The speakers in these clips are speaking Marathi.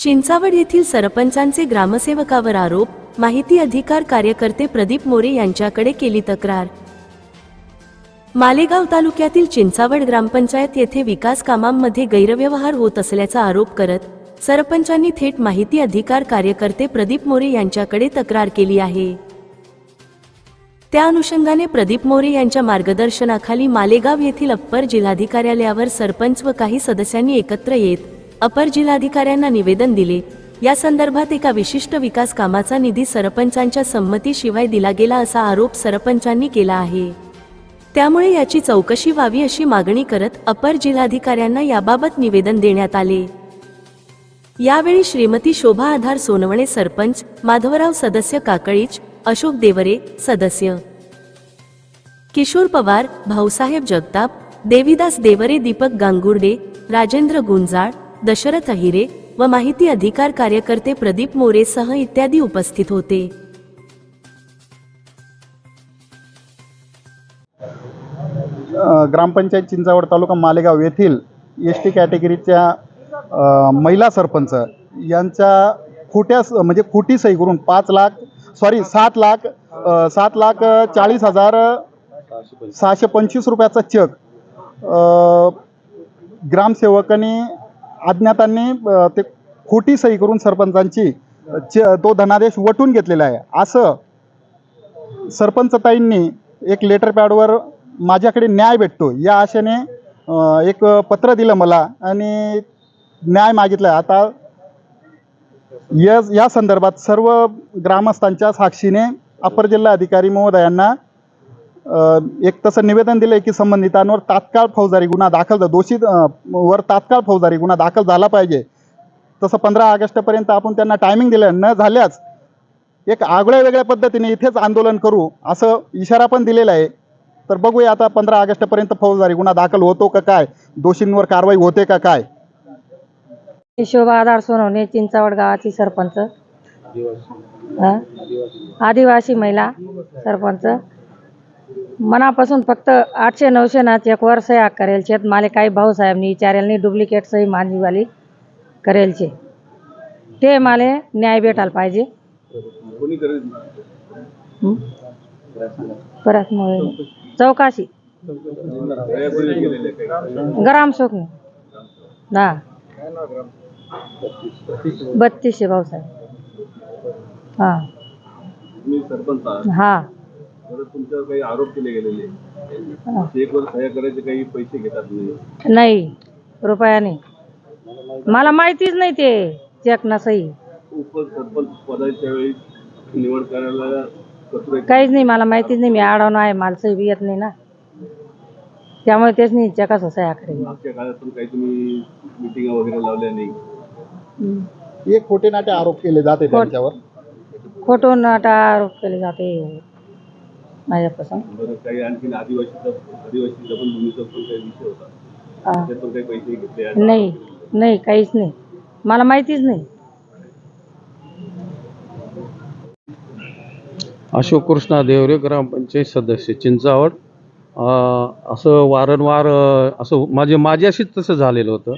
चिंचावड येथील सरपंचांचे ग्रामसेवकावर आरोप माहिती अधिकार कार्यकर्ते प्रदीप मोरे यांच्याकडे केली तक्रार. मालेगाव तालुक्यातील चिंचावड ग्रामपंचायत येथे विकास कामांमध्ये गैरव्यवहार होत असल्याचा आरोप करत सरपंचांनी थेट माहिती अधिकार कार्यकर्ते प्रदीप मोरे यांच्याकडे तक्रार केली आहे. त्या अनुषंगाने प्रदीप मोरे यांच्या मार्गदर्शनाखाली मालेगाव येथील अप्पर जिल्हाधिकार्यालयावर सरपंच व काही सदस्यांनी एकत्र येत अपर जिल्हाधिकाऱ्यांना निवेदन दिले. या संदर्भात एका विशिष्ट विकास कामाचा निधी सरपंचांच्या संमतीशिवाय दिला गेला असा आरोप सरपंचांनी केला आहे. त्यामुळे याची चौकशी व्हावी अशी मागणी करत अपर जिल्हाधिकाऱ्यांना याबाबत निवेदन देण्यात आले. यावेळी श्रीमती शोभा आधार सोनवणे सरपंच माधवराव सदस्य काकळीच अशोक देवरे सदस्य. किशोर पवार भाऊसाहेब जगताप देविदास देवरे दीपक गांगुर्डे राजेंद्र गुंजाळ दशरथ अहिरे व माहिती अधिकार कार्यकर्ते प्रदीप मोरेसह इत्यादी उपस्थित होते. ग्रामपंचायत चिंचावड तालुका मालेगाव येथील एस टी कॅटेगरीच्या महिला सरपंच यांच्या खोट्या स- म्हणजे खोटी सही करून पाच लाख सॉरी सात लाख सात लाख चाळीस हजार सहाशे पंचवीस रुपयाचा चक ग्रामसेवकाने ग्रामसेवकांनी अज्ञातांनी ते खोटी सही करून सरपंचांची तो धनादेश वटून घेतलेला आहे. असं सरपंचताईंनी एक लेटर पॅडवर माझ्याकडे न्याय भेटतो. या आशेने एक पत्र दिलं मला आणि न्याय मागितला आता या या संदर्भात सर्व ग्रामस्थांच्या साक्षीने अपर जिल्हा अधिकारी महोदयांना एक तसं निवेदन दिलं आहे की संबंधितांवर तात्काळ फौजदारी गुन्हा दाखल दोषित अ, वर तात्काळ फौजदारी गुन्हा दाखल झाला पाहिजे. तसं पंधरा ऑगस्टपर्यंत आपण त्यांना टायमिंग दिलं न झाल्यास एक आगळ्या वेगळ्या पद्धतीने इथेच आंदोलन करू असं इशारा पण दिलेला आहे. तर बघूया आता पंधरा ऑगस्टपर्यंत फौजदारी गुन्हा दाखल होतो का काय? दोषींवर कारवाई होते का काय? शोभा आधार सोनवणे चिंचावड गावाची सरपंच. हा? आदिवासी महिला सरपंच. मनापासून फक्त आठशे नऊशे ना चेकवर सह्या करेल शेत माले काही भाऊसाहेबनी विचारेल डुप्लिकेट सही माझीवाली करेल छे. ते माले न्याय भेटायला पाहिजे. हं? परत मग चौकाशी. ग्राम सोकणे हा. बत्तीसशे भाऊसाहेब हा. सरपंच आहात हा. तर तुमच्यावर काही आरोप केले गेलेले. चेकवर सह्या करायचे काही पैसे घेतात नाही. नाही रुपयाने मला माहितीच नाही ते चेक ना सही. उपसरपंच पदाच्या वेळी निवड करायला काहीच नाही मला माहितीच नाही मी आडवणं आहे मला सही येत नाही ना. त्यामुळे तेच नाही मागच्या काळातून काही तुम्ही मिटिंग वगैरे लावल्या नाही. हं. एक खोटे नाटे आरोप केले जाते त्यांच्यावर? खोटून नाटा आरोप केले जाते. माझ्यापासून. बरं काही आणखीन आदिवासीचा आदिवासी जमीन पण काही विषय होता? हा. त्यातून काही पैसे घेतले आणि नाही नाही काहीच नाही. मला माहितीच नाही. अशोक कृष्णा देवरे ग्रामपंचायत सदस्य चिंचावड. अं, असं वारंवार अं, असं माझे माझ्याशीच तसं झालेलं होतं.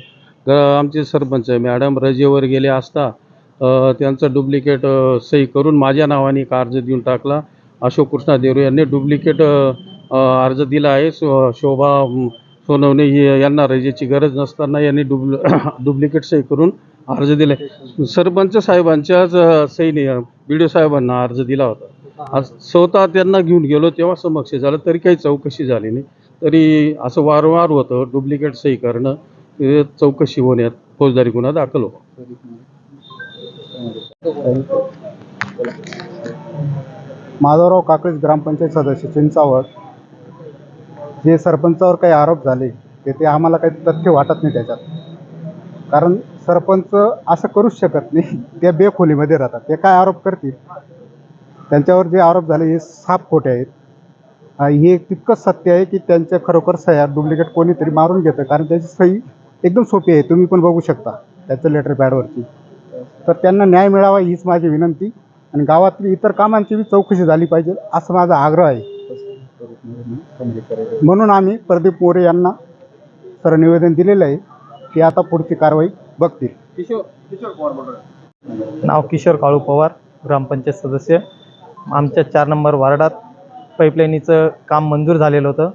ग- आमचे सरपंच मॅडम रजेवर गेले असता अं, त्यांचं डुप्लिकेट सही करून माझ्या नावाने एक अर्ज देऊन टाकला. अशोक कृष्णा देवरे यांनी डुप्लिकेट अर्ज दिला आहे. सो शोभा सोनवणे यांना रजेची गरज नसताना यांनी डुप्लिकेट सही करून अर्ज दिला. सरपंच साहेबांच्याच सहीने बी डी साहेबांना अर्ज दिला होता. आज स्वतः त्यांना घेऊन गेलो तेव्हा समक्ष झालं तरी काही चौकशी झाली नाही. तरी असं वारंवार होतं डुप्लिकेट सही करणं चौकशी होण्यात फौजदारी गुन्हा दाखल हो माधवराव काकळीस ग्रामपंचायत सदस्य चिंचावड. जे सरपंचावर काही आरोप झाले ते ते आम्हाला काही तथ्य वाटत नाही त्याच्यात. कारण सरपंच असं करूच शकत नाही. ते बेखोलीमध्ये राहतात. ते काय आरोप करतील? त्यांच्यावर जे आरोप झाले हे साफ खोटे आहेत. हे तितकंच सत्य आहे की त्यांच्या खरोखर सह्या डुप्लिकेट कोणीतरी मारून घेतं. कारण त्याची सही एकदम सोपी आहे. तुम्ही पण बघू शकता त्याचं लेटर पॅडवरती. तर त्यांना न्याय मिळावा हीच माझी विनंती. आणि गावातली इतर कामांची बी चौकशी झाली पाहिजे असं माझा आग्रह आहे. म्हणून आम्ही प्रदीप मोरे यांना सर निवेदन दिलेलं आहे की आता पुढची कारवाई बघतील. नाव किशोर काळू पवार ग्रामपंचायत सदस्य. आमच्या चार नंबर वार्डात पाईपलाईनीचं काम मंजूर झालेलं होतं.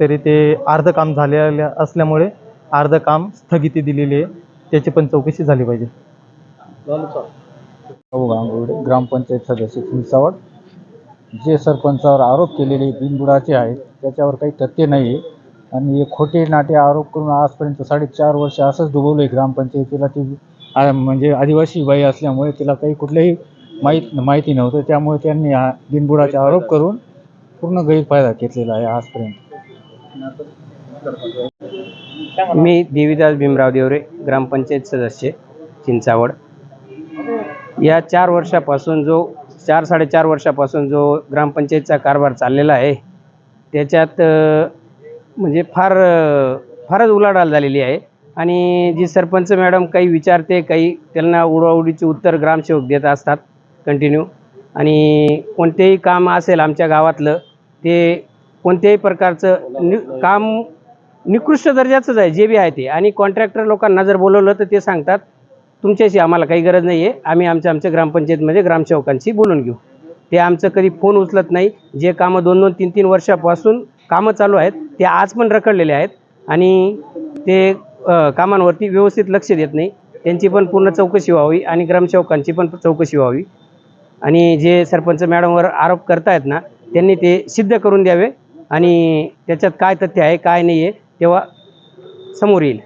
तरी ते अर्धं काम झालेलं असल्यामुळे अर्धं काम स्थगिती दिलेली आहे. त्याची पण चौकशी झाली पाहिजे. भाऊ ग्रामपंचायत सदस्य चिंचावड जे सरपंचावर आरोप केलेले बिनबुडाचे आहेत त्याच्यावर काही तथ्य नाही आहे आणि हे खोटे नाटे आरोप करून आजपर्यंत साडेचार वर्ष असंच डुबवलं आहे ग्रामपंचायतीला ती आ- म्हणजे आदिवासी बाई असल्यामुळे तिला काही कुठलंही माहीत माहिती नव्हतं. त्यामुळे त्यांनी हा बिनबुडाचे आरोप करून पूर्ण गैरफायदा घेतलेला आहे आजपर्यंत. मी देवीदास भीमराव देवरे ग्रामपंचायत सदस्य चिंचावड. या चार वर्षापासून जो चार साडेचार वर्षापासून जो ग्रामपंचायतचा कारभार चाललेला आहे त्याच्यात म्हणजे फार फारच उलाढाल झालेली आहे. आणि जी सरपंच मॅडम काही विचारते काही त्यांना उडवाउडीचे उत्तर ग्रामसेवक देत असतात कंटिन्यू आणि कोणतेही काम असेल आमच्या गावातलं ते कोणत्याही प्रकारचं नि काम निकृष्ट दर्जाचंच आहे जे बी आहे ते. आणि कॉन्ट्रॅक्टर लोकांना जर बोलवलं तर ते सांगतात तुमच्याशी आम्हाला काही गरज नाही आहे आम्ही आमच्या आमच्या ग्रामपंचायतमध्ये ग्रामसेवकांशी बोलून घेऊ. ते आमचं कधी फोन उचलत नाही. जे कामं दोन दोन तीन तीन वर्षापासून कामं चालू आहेत ते आज पण रखडलेले आहेत आणि ते कामांवरती व्यवस्थित लक्ष देत नाही. त्यांची पण पूर्ण चौकशी व्हावी आणि ग्रामसेवकांची पण चौकशी व्हावी. आणि जे सरपंच मॅडमवर आरोप करतायत ना त्यांनी ते सिद्ध करून द्यावे आणि त्याच्यात काय तथ्य आहे काय नाही आहे तेव्हा समोर येईल.